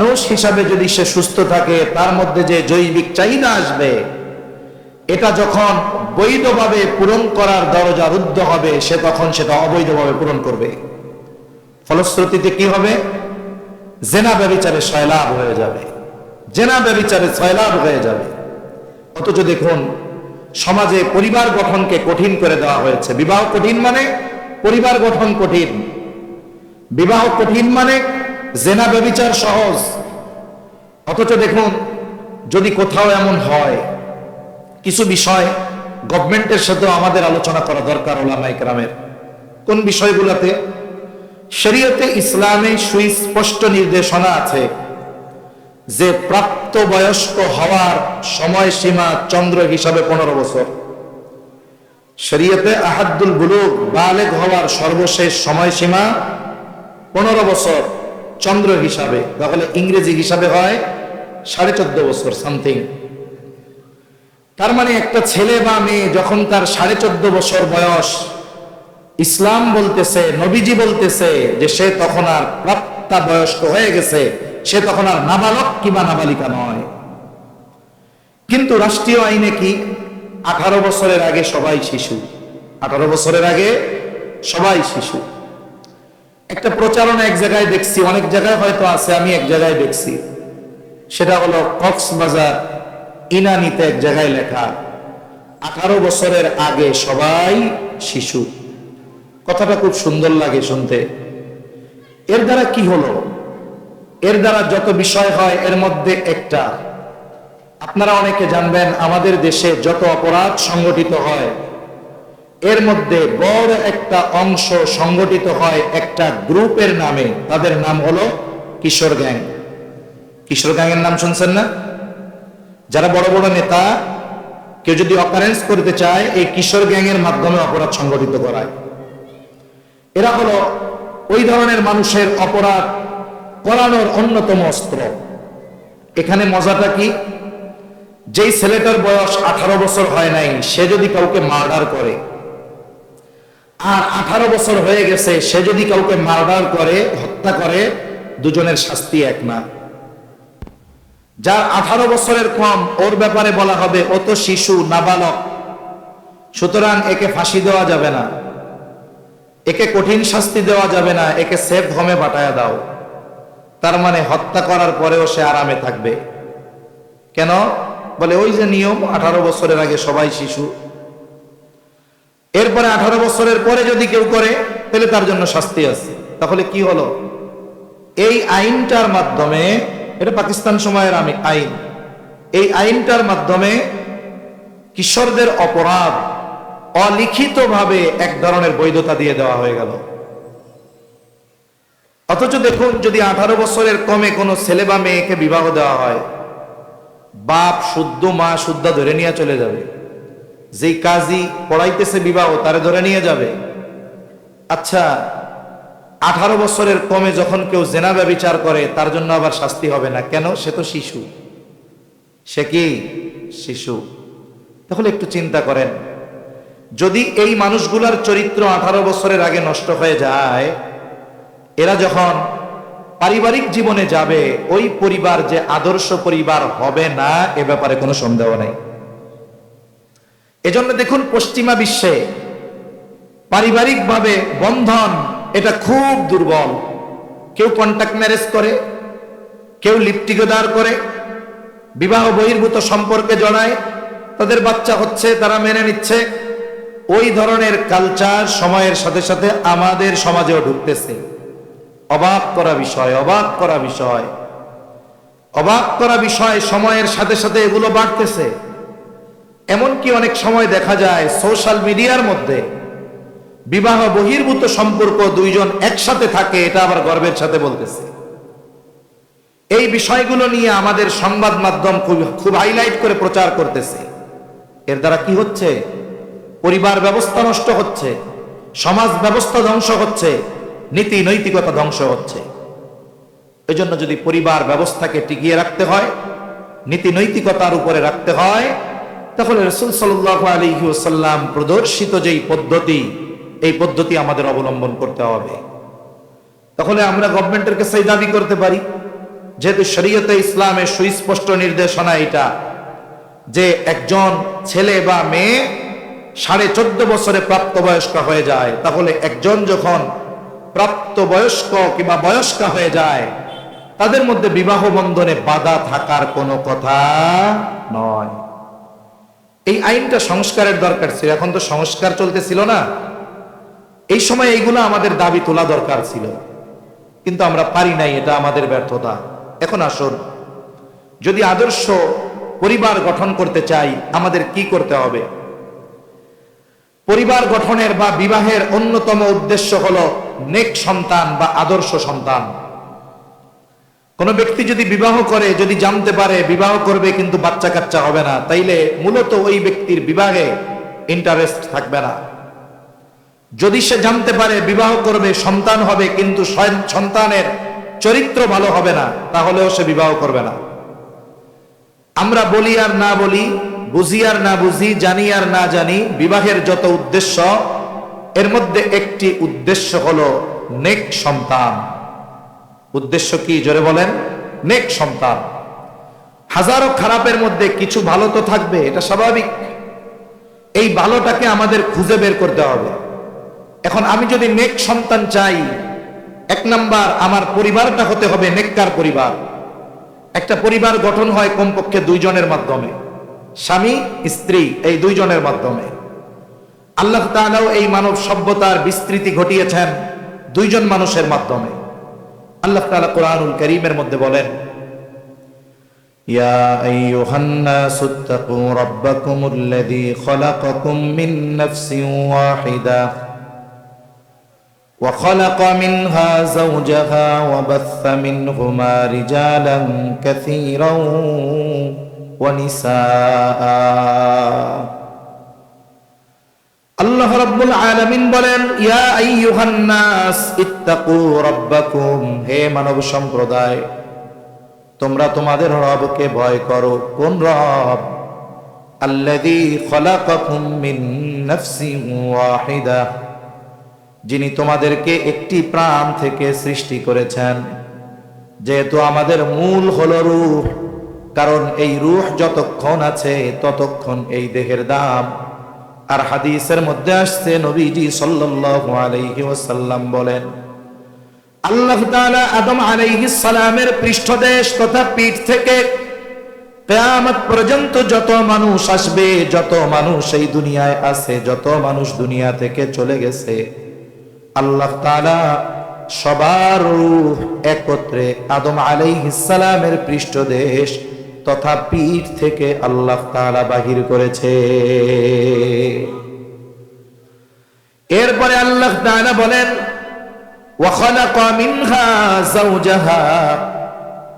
মানুষ হিসাবে যদি সে সুস্থ থাকে, তার মধ্যে যে জৈবিক চাহিদা আসবে, এটা যখন বৈধভাবে পূরণ করার দরজা রুদ্ধ হবে, সে তখন সেটা অবৈধভাবে পূরণ করবে। ফলশ্রুতিতে কি হবে? জেনা ব্যবিচারে সয়লাভ হয়ে যাবে। জেনা ব্যবিচারে সয়লাভ হয়ে যাবে। অথচ দেখুন, সমাজে পরিবার গঠনকে কঠিন করে দেওয়া হয়েছে। বিবাহ কঠিন মানে পরিবার গঠন কঠিন। বিবাহ কঠিন মানে জেনা ব্যবিচার সহজ। অথচ দেখুন, যদি কোথাও এমন হয়, কিছু বিষয় গভর্নমেন্টের সাথেও আমাদের আলোচনা করা দরকার ওলামাই কেরামের। কোন বিষয়গুলোতে? শরীয়তে ইসলামে সুস্পষ্ট নির্দেশনা আছে যে প্রাপ্ত বয়স্ক হওয়ার সময়সীমা চন্দ্র হিসাবে পনেরো বছর। শরীয়তে আহাদুল বুলুক বালেগ হওয়ার সর্বশেষ সময়সীমা পনেরো বছর। চন্দ্র হিসাবে তাহলে ইংরেজি হিসাবে হয়, সাড়ে চোদ্দ বছর সামথিং তার মানে একটা ছেলে বা মেয়ে যখন তার সাড়ে চোদ্দ বছর বয়স, ইসলাম বলতেছে, নবীজি বলতেছে যে সে তখন আর প্রাপ্তা বয়স্ক হয়ে গেছে, সে তখন আর নাবালক কিংবা নাবালিকা নয়। কিন্তু রাষ্ট্রীয় আইনে কি? আঠারো বছরের আগে সবাই শিশু। আঠারো বছরের আগে সবাই শিশু। একটা প্রচারণা এক জায়গায় দেখছি, অনেক জায়গায় হয়তো আছে, আমি এক জায়গায় দেখছি। সেটা হলো কক্সবাজার ইনানিতে এক জায়গায় লেখা, আঠারো বছরের আগে সবাই শিশু। কথাটা খুব সুন্দর লাগে শুনতে। এর দ্বারা কি হলো? এর দ্বারা যত বিষয় হয়, এর মধ্যে একটা। আপনারা অনেকে জানবেন, আমাদের দেশে যত অপরাধ সংগঠিত হয় এর মধ্যে বড় একটা অংশ সংগঠিত হয় একটা গ্রুপের নামে। তাদের নাম হলো কিশোর গ্যাং। কিশোর গ্যাংয়ের নাম শুনছেন না? যারা বড় বড় নেতা, কেউ যদি অকারেন্স করতে চায়, এই কিশোর গ্যাংয়ের মাধ্যমে অপরাধ সংগঠিত করায়। এরা হলো ওই ধরনের মানুষের অপরাধ করানোর অন্যতম অস্ত্র। এখানে মজাটা কি? যেই ছেলেটার বয়স আঠারো বছর হয় নাই, সে যদি কাউকে মার্ডার করে আর আঠারো বছর হয়ে গেছে, সে যদি কাউকে মার্ডার করে, হত্যা করে, দুজনের শাস্তি এক না। যার আঠারো বছরের কম, ওর ব্যাপারে বলা হবে, ও তো শিশু, নাবালক। সুতরাং একে ফাঁসি দেওয়া যাবে না। একে কঠিন শাস্তি দেওয়া যাবে না, একে সেফ হোমে পাঠায় দাও। তার মানে হত্যা করার পরেও সে আরামে থাকবে। কেন? বলে, ওই যে নিয়ম, আঠারো বছরের আগে সবাই শিশু। এরপরে আঠারো বছরের পরে যদি কেউ করে, তাহলে তার জন্য শাস্তি আছে। তাহলে কি হলো? এই আইনটার মাধ্যমে, এটা পাকিস্তান সময়ের আমি আইন। এই আইনটার মাধ্যমে কিশোরদের অপরাধ অলিখিতভাবে এক ধরনের বৈধতা দিয়ে দেওয়া হয়ে গেল। অথচ দেখুন, যদি আঠারো বছরের কমে কোনো ছেলে বা মেয়েকে বিবাহ দেওয়া হয়, বাপ শুদ্ধ, মা শুদ্ধ ধরে নিয়ে চলে যাবে। যেই কাজী পড়াইতেছে বিবাহ, তারে ধরে নিয়ে যাবে। আচ্ছা আঠারো বছরের কমে যখন কেউ জেনা ব্যবচার করে, তার জন্য আবার শাস্তি হবে না। কেন? সে তো শিশু। সে কি? শিশু। তাহলে একটু চিন্তা করেন। যদি এই মানুষগুলার চরিত্র আঠারো বছরের আগে নষ্ট হয়ে যায়, এরা যখন পারিবারিক জীবনে যাবে, ওই পরিবার যে আদর্শ পরিবার হবে না, এ ব্যাপারে কোনো সন্দেহ নেই। এজন্য দেখুন পশ্চিমা বিশ্বে পারিবারিকভাবে বন্ধন এটা খুব দুর্বল। কেউ কন্ট্যাক্ট ম্যারেজ করে, কেউ লিপ্টিকদার করে, বিবাহ বহির্ভূত সম্পর্কে জড়ায়, তাদের বাচ্চা হচ্ছে, তারা মেনে নিচ্ছে। ওই ধরনের কালচার সময়ের সাথে সাথে আমাদের সমাজেও ঢুকতেছে। অবাক করা বিষয়, অবাক করা বিষয়। অবাক করা বিষয় সময়ের সাথে সাথে এগুলো বাড়তেছে। এমনকি অনেক সময় দেখা যায় সোশ্যাল মিডিয়ার মধ্যে বিবাহ বহির্ভূত সম্পর্ক দুইজন একসাথে থাকে, এটা আবার গর্বের সাথে বলতেছে। এই বিষয়গুলো নিয়ে আমাদের সংবাদ মাধ্যম খুব খুব হাইলাইট করে প্রচার করতেছে। এর দ্বারা কি হচ্ছে? পরিবার ব্যবস্থা নষ্ট হচ্ছে, সমাজ ব্যবস্থা ধ্বংস হচ্ছে, নীতি নৈতিকতা ধ্বংস হচ্ছে। এজন্য যদি পরিবার ব্যবস্থাকে টিকিয়ে রাখতে হয়, নীতি নৈতিকতার উপরে রাখতে হয় তাহলে রসুল সাল্লাহ আলী ওসাল্লাম প্রদর্শিত যেই পদ্ধতি, এই পদ্ধতি আমাদের অবলম্বন করতে হবে। তাহলে আমরা গভর্নমেন্টের কাছে দাবি করতে পারি। যেহেতু শরীয়তে ইসলামের সুস্পষ্ট নির্দেশনা এটা, যে একজন ছেলে বা মেয়ে সাড়ে চোদ্দ বছরে প্রাপ্তবয়স্ক হয়ে যায়, তাহলে একজন যখন প্রাপ্তবয়স্ক কিংবা বয়স্কা হয়ে যায়, তাদের মধ্যে বিবাহ বন্ধনে বাধা থাকার কোনো কথা নয়। এই আইনটা সংস্কারের দরকার ছিল, এখন তো সংস্কার চলতেছিল না। এই সময় এইগুলো আমাদের দাবি তোলা দরকার ছিল। কিন্তু আমরা পারি নাই, এটা আমাদের ব্যর্থতা। এখন আসুন, যদি আদর্শ পরিবার গঠন করতে চাই, আমাদের কি করতে হবে? পরিবার গঠনের বা বিবাহের অন্যতম উদ্দেশ্য হলো নেক সন্তান বা আদর্শ সন্তান। কোন ব্যক্তি যদি বিবাহ করে, যদি জানতে পারে, বিবাহ করবে কিন্তু বাচ্চা কাচ্চা হবে না, তাইলে মূলত ওই ব্যক্তির বিবাহে ইন্টারেস্ট থাকবে না। যদি সে জানতে পারে, বিবাহ করবে, সন্তান হবে, কিন্তু সন্তানের চরিত্র ভালো হবে না, তাহলেও সে বিবাহ করবে না। আমরা বলি আর না বলি, বুঝি আর না বুঝি, জানি আর না জানি, বিবাহের যত উদ্দেশ্য, এর মধ্যে একটি উদ্দেশ্য হলো নেক সন্তান। উদ্দেশ্য কি? জোরে বলেন, নেক সন্তান। হাজারো খারাপের মধ্যে কিছু ভালো তো থাকবে, এটা স্বাভাবিক। এই ভালোটাকে আমাদের খুঁজে বের করতে হবে। এখন আমি যদি নেক সন্তান চাই, এক নাম্বার আমার পরিবারটা হতে হবে নেককার পরিবার। একটা পরিবার গঠন হয় কমপক্ষে দুইজনের মাধ্যমে, স্বামী, স্ত্রী, এই দুইজনের মাধ্যমে। আল্লাহ তাআলাও এই মানব সভ্যতার বিস্তৃতি ঘটিয়েছেন দুইজন মানুষের মাধ্যমে। আল্লাহ তাআলা কোরআনুল করিমের মধ্যে বলেন يا أيها الناس اتقوا ربكم الذي خلقكم من نفس واحدة وخلق منها زوجها وبث منهما رجالا كثيرا ونساء রাব্বুল আলামিন বলেন, ইয়া আইয়ুহান নাস ইত্তাকু হে মানব সম্প্রদায়, তোমরা তোমাদের রবকে ভয় করো। কোন রব? আল্লাযী খলাকাকুম মিন নাফসিন ওয়াহিদা। যিনি তোমাদেরকে একটি প্রাণ থেকে সৃষ্টি করেছেন। যেহেতু আমাদের মূল হলো রূহ, কারণ এই রূহ যতক্ষণ আছে ততক্ষণ এই দেহের দাম। আর হাদিসের মধ্যে আসছে, নবীজি সাল্লাল্লাহু আলাইহি ওয়াসাল্লাম বলেন, আল্লাহ তাআলা আদম আলাইহিস সালামের পৃষ্ঠদেশ তথা পিঠ থেকে কিয়ামত পর্যন্ত যত মানুষ আসবে, যত মানুষ এই দুনিয়ায় আছে, যত মানুষ দুনিয়া থেকে চলে গেছে, আল্লাহ তাআলা সবার রূহ একত্রে আদম আলাইহিস সালামের পৃষ্ঠদেশ তথা পীঠ থেকে আল্লাহ তারা বাহির করেছে। এরপরে আল্লাহ তারা বলেন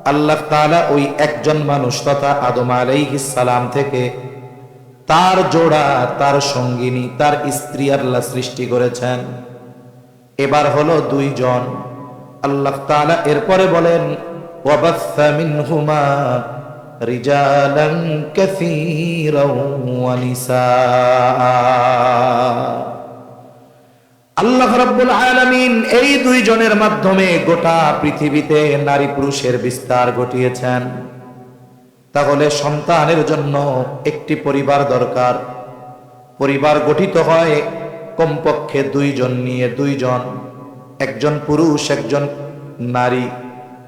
আল্লাহ তালা ওই একজন মানুষ তথা আদম সালাম থেকে তার জোড়া, তার সঙ্গিনী, তার স্ত্রী আল্লাহ সৃষ্টি করেছেন। এবার হলো দুইজন। আল্লাহ তালা এরপরে বলেন কাসীরাও ওয়া নিসা আল্লাহ রাব্বুল আলামিন এই দুইজনের মাধ্যমে গোটা পৃথিবীতে নারী পুরুষের বিস্তার ঘটিয়েছেন। তাহলে সন্তানের জন্য একটি পরিবার দরকার। পরিবার গঠিত হয় কমপক্ষে দুইজন নিয়ে দুইজন। একজন পুরুষ, একজন নারী।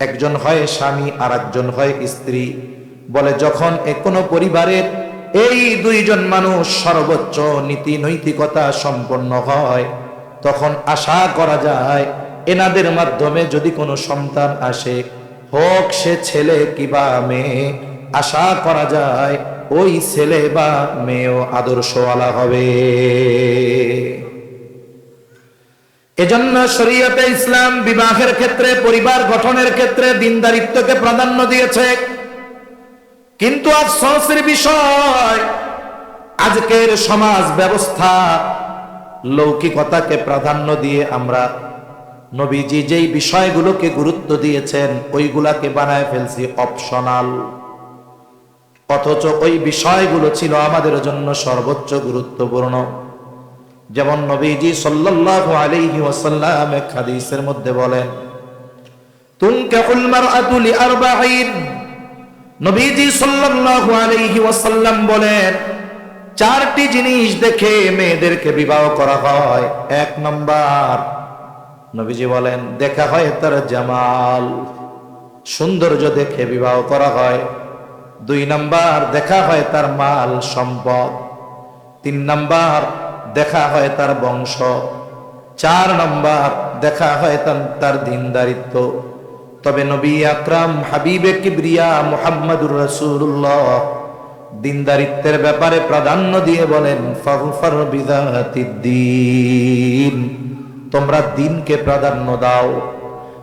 একজন হয় স্বামী আর একজন হয় স্ত্রী। বলে, যখন কোনো পরিবারের এই দুইজন মানুষ সর্বোচ্চ নীতি নৈতিকতা সম্পন্ন হয়, তখন আশা করা যায় এনাদের মাধ্যমে যদি কোনো সন্তান আসে, হোক সে ছেলে কিবা মেয়ে, আশা করা যায় ওই ছেলে বা মেয়েও আদর্শওয়ালা হবে। এজন্য শরীয়তে ইসলাম বিবাহের ক্ষেত্রে, পরিবার গঠনের ক্ষেত্রে দিনদারিত্বকে প্রাধান্য দিয়েছে। কিন্তু আফসোসের বিষয়, আজকের সমাজ ব্যবস্থা লৌকিকতাকে প্রাধান্য দিয়ে আমরা নবীজি যেই বিষয়গুলোকে গুরুত্ব দিয়েছেন, ওইগুলাকে বানায় ফেলছি অপশনাল অথচ ওই বিষয়গুলো ছিল আমাদের জন্য সর্বোচ্চ গুরুত্বপূর্ণ। যেমন নবীজি সাল্লাল্লাহু আলাইহি ওয়াসাল্লাম এক হাদিসের মধ্যে বলেন, তুনকাহুল মারআতু লিআরবাঈন নবীজি সাল্লাল্লাহু আলাইহি ওয়াসাল্লাম বলেন, চারটি জিনিস দেখে মেয়েদেরকে বিবাহ করা হয়। এক নাম্বার, নবীজি বলেন, দেখা হয় তার জামাল, সৌন্দর্য দেখে বিবাহ করা হয়। দুই নাম্বার, দেখা হয় তার মাল সম্পদ। তিন নাম্বার, দেখা হয় তার বংশ। চার নাম্বার, দেখা হয় তার দিনদারিত্ব। তবে নবী আকরাম, হাবিবে কিবরিয়া, মুহাম্মাদুর রাসূলুল্লাহ দিনদারিত্বের ব্যাপারে প্রাধান্য দিয়ে বলেন তোমরা দিনকে প্রাধান্য দাও।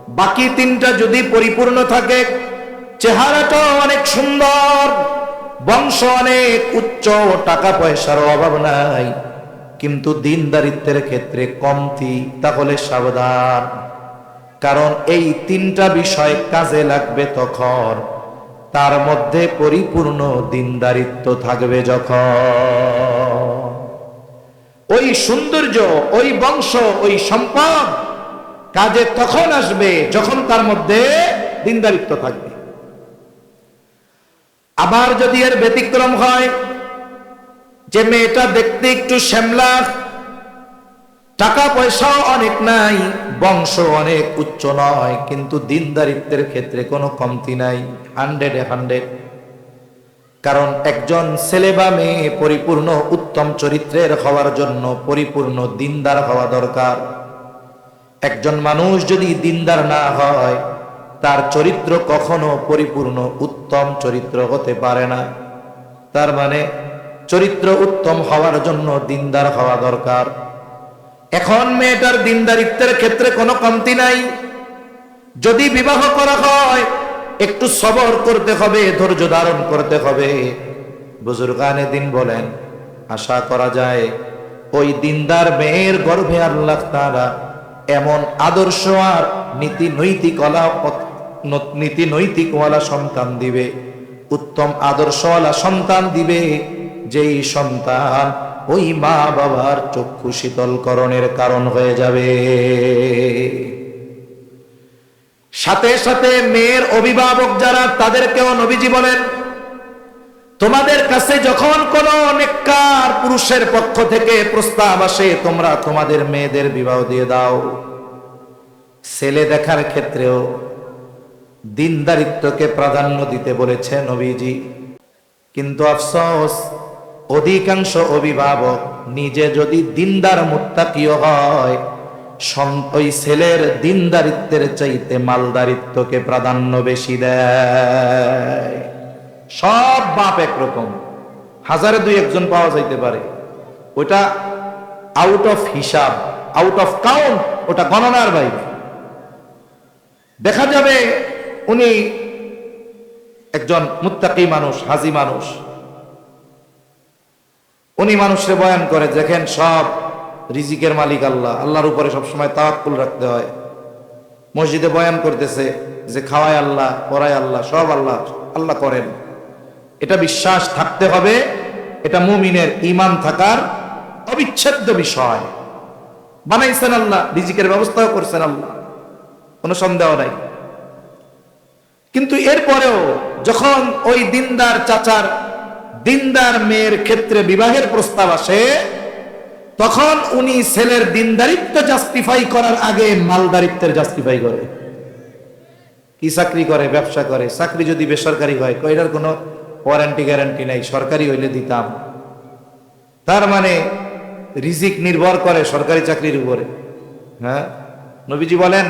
বাকি তিনটা যদি পরিপূর্ণ থাকে চেহারাটা অনেক সুন্দর, বংশ অনেক উচ্চ, টাকা পয়সার অভাব নাই। কিন্তু দিনদারিত্বের ক্ষেত্রে কমতি, তাহলে সাবধান। কারণ এই তিনটা বিষয় কাজে লাগবে তখন। তার মধ্যে পরিপূর্ণ দিনদারিত্ব থাকবে যখন। ওই সৌন্দর্য, ওই বংশ, ওই সম্পদ কাজে তখন আসবে যখন তার মধ্যে দিনদারিত্ব থাকবে। আবার যদি এর ব্যতিক্রম হয়, যে মেয়েটা দেখতে একটু শ্যামলা টাকা পয়সাও অনেক নাই বংশ অনেক উচ্চ নয়, কিন্তু দিনদারিত্বের ক্ষেত্রে কোনো কমতি নাই, হান্ড্রেডে হান্ড্রেড। কারণ একজন ছেলে বা মেয়ে পরিপূর্ণ উত্তম চরিত্রের হওয়ার জন্য পরিপূর্ণ দিনদার হওয়া দরকার। একজন মানুষ যদি দিনদার না হয়, তার চরিত্র কখনো পরিপূর্ণ উত্তম চরিত্র হতে পারে না। তার মানে চরিত্র উত্তম হওয়ার জন্য দিনদার হওয়া দরকার। এখন মেয়েটার দিনদারিত্বের ক্ষেত্রে কোনো কমতি নাই। যদি বিবাহ করা হয়, একটু সবর করতে হবে, ধৈর্য ধারণ করতে হবে। বুজুর্গানে দিন বলেন, আশা করা যায়, ওই দিনদার মেয়ের গর্ভে আল্লাহ তারা এমন আদর্শ আর নীতি নৈতিকলা নীতি নৈতিকওয়ালা সন্তান দিবে, উত্তম আদর্শওয়ালা সন্তান দিবে, যেই সন্তান ওই মা বাবার চক্ষু শীতলকরণের কারণ হয়ে যাবে। সাথে সাথে মেয়ের অভিভাবক যারা, তাদেরকেও নবীজি বলেন, তোমাদের কাছে যখন কোন নেককার পুরুষের পক্ষ থেকে প্রস্তাব আসে, তোমরা তোমাদের মেয়েদের বিবাহ দিয়ে দাও। ছেলে দেখার ক্ষেত্রেও দিনদারিত্বকে প্রাধান্য দিতে বলেছে নবীজি। কিন্তু আফসোস অধিকাংশ অভিভাবক নিজে যদি দিনদার মুত্তাকিও হয় ওই ছেলের দিনদারিত্বের চাইতে মালদারিত্বকে প্রাধান্য বেশি দেয়। সব বাপ একরকম। হাজারে দুই একজন পাওয়া যাইতে পারে। ওটা আউট অফ হিসাব আউট অফ কাউন্ট ওটা গণনার বাইরে। দেখা যাবে উনি একজন মুত্তাকি মানুষ, হাজি মানুষ। উনি মানুষকে বয়ান করে, দেখেন সব রিজিকের মালিক আল্লাহ। আল্লাহর উপরে সবসময় তাওয়াক্কুল রাখতে হয়। মসজিদে বয়ান করতেছে যে, খাওয়ায় আল্লাহ, পড়ায় আল্লাহ, সব আল্লাহ আল্লাহ করেন। এটা বিশ্বাস থাকতে হবে। এটা মুমিনের ইমান থাকার অবিচ্ছেদ্য বিষয়। বানাইছেন আল্লাহ, রিজিকের ব্যবস্থাও করছেন আল্লাহ। কোনো সন্দেহ নাই। কিন্তু এরপরেও যখন ওই দিনদার চাচার দিনদার মেয়ের ক্ষেত্রে বিবাহের প্রস্তাব আসে, তখন উনি ছেলের দিনদারিত্ব জাস্টিফাই করার আগে মালদারিত্বের জাস্টিফাই করে। কি চাকরি করে, ব্যবসা করে? চাকরি যদি বেসরকারি হয় কয়টার কোনো ওয়ারেন্টি গ্যারান্টি নাই, সরকারি হইলে দিতাম। তার মানে রিজিক নির্ভর করে সরকারি চাকরির উপরে। হ্যাঁ? নবীজি বলেন,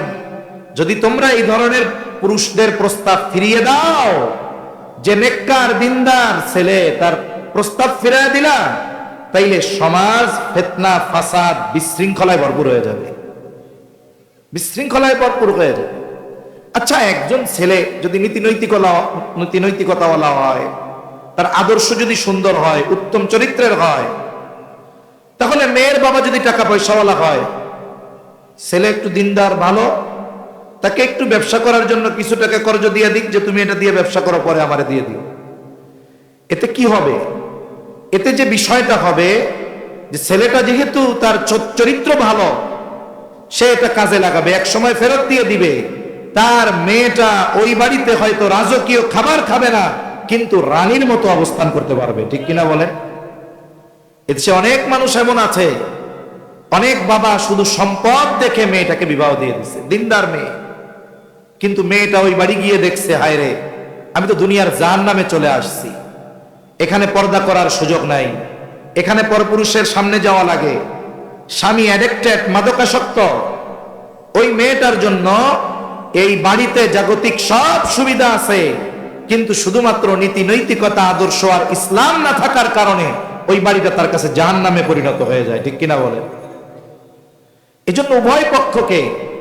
যদি তোমরা এই ধরনের পুরুষদের প্রস্তাব ফিরিয়ে দাও যে নেককার, দিনদার ছেলে তার প্রস্তাব ফিরিয়ে দিলা, তাইলে সমাজ, ফেতনা, ফাসাদ বিশৃঙ্খলায় ভরপুর হয়ে যাবে। বিশৃঙ্খলায় ভরপুর হয়ে যাবে। আচ্ছা একজন ছেলে যদি নীতি নৈতিকতা নীতি নৈতিকতাওয়ালা হয়, তার আদর্শ যদি সুন্দর হয়, উত্তম চরিত্রের হয়, তাহলে মেয়ের বাবা যদি টাকা পয়সাওয়ালা হয়, ছেলে একটু দিনদার, ভালো তাকে একটু ব্যবসা করার জন্য কিছু টাকা কর্জ দিয়ে দিক যে তুমি এটা দিয়ে ব্যবসা করো, পরে আমারে দিয়ে দিও। এতে কি হবে? এতে যে বিষয়টা হবে যে ছেলেটা যেহেতু তার চরিত্র ভালো, সে এটা কাজে লাগাবে, এক সময় ফেরত দিয়ে দিবে। তার মেয়েটা ওই বাড়িতে হয়তো রাজকীয় খাবার খাবে না, কিন্তু রানীর মতো অবস্থান করতে পারবে, ঠিক কিনা বলেন? এদেশে অনেক মানুষ এমন আছে, অনেক বাবা শুধু সম্পদ দেখে মেয়েটাকে বিবাহ দিয়ে দিচ্ছে, দিনদার মেয়ে। কিন্তু মেয়েটা ওই বাড়ি গিয়ে দেখছে, হায় রে, আমি তো দুনিয়ার জান নামে চলে আসছি। এখানে পর্দা করার সুযোগ নাই। এখানে পরপুরুষের সামনে যাওয়া লাগে। স্বামী অ্যাডিক্টেড মাদকাসক্ত। ওই মেয়েটার জন্য এই বাড়িতে জাগতিক সব সুবিধা আছে। কিন্তু শুধুমাত্র নীতি নৈতিকতা, আদর্শ আর ইসলাম না থাকার কারণে ওই বাড়িটা তার কাছে জাহান নামে পরিণত হয়ে যায়। ঠিক কিনা বলে এজন্য উভয় পক্ষকে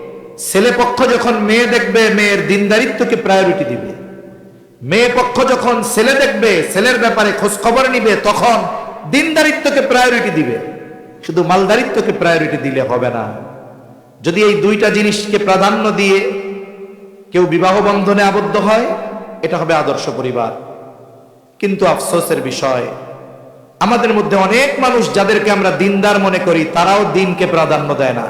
ছেলে পক্ষ যখন মেয়ে দেখবে, মেয়ের দিনদারিত্বকে প্রায়োরিটি দিবে। মেয়ে পক্ষ যখন ছেলে দেখবে, ছেলের ব্যাপারে খোঁজ খবর নিবে, তখন দিনদারিত্বকে প্রায়োরিটি দিবে। শুধু মালদারিত্বকে প্রায়োরিটি দিলে হবে না। যদি এই দুইটা জিনিসকে প্রাধান্য দিয়ে কেউ বিবাহ বন্ধনে আবদ্ধ হয়, এটা হবে আদর্শ পরিবার। কিন্তু আফসোসের বিষয়, আমাদের মধ্যে অনেক মানুষ যাদেরকে আমরা দিনদার মনে করি, তারাও দিনকে প্রাধান্য দেয় না।